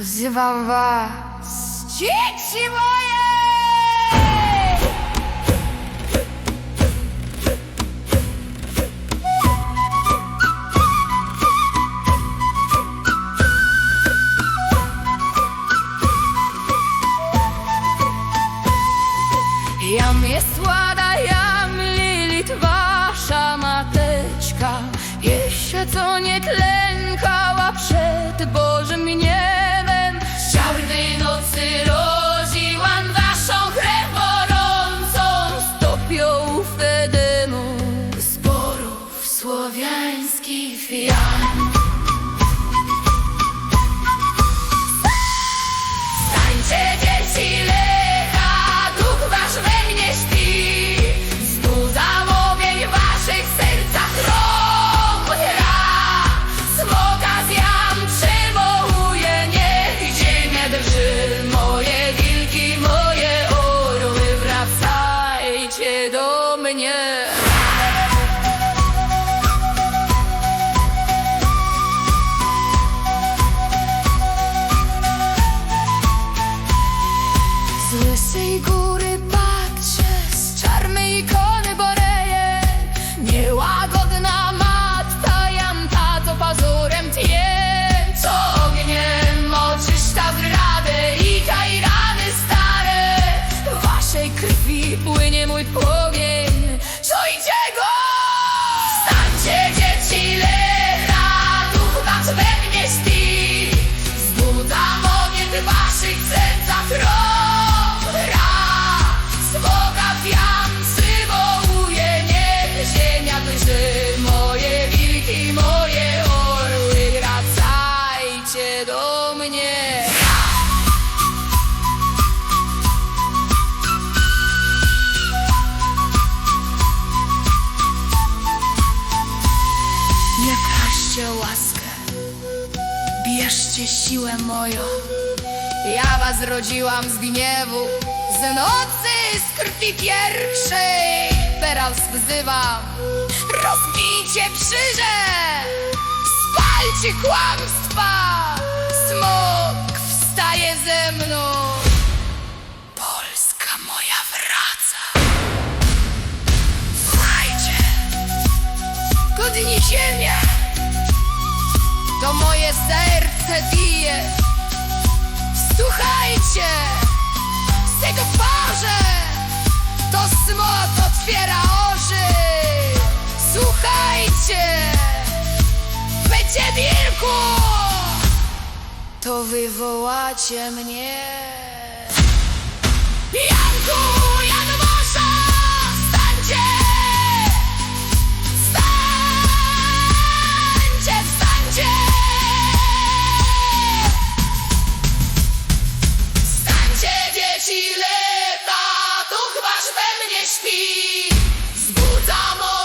Wzywam was, dzieci moje! Jam jest łada, jam Lilit, wasza mateczka. Jeszcze co nie klękała przed Bożym niebem. Do mnie każcie łaskę, bierzcie siłę moją. Ja was rodziłam z gniewu, z nocy, z krwi pierwszej. Teraz wzywam, rozbijcie krzyże, spalcie kłamstwa. Smok wstaje ze mną. Polska moja wraca. Słuchajcie. Godni ziemia To moje serce bije. Słuchajcie Z tego parze. To smok otwiera oczy. Słuchajcie Będzie wilku. To wywołacie mnie śpi. Wzbudzam ogień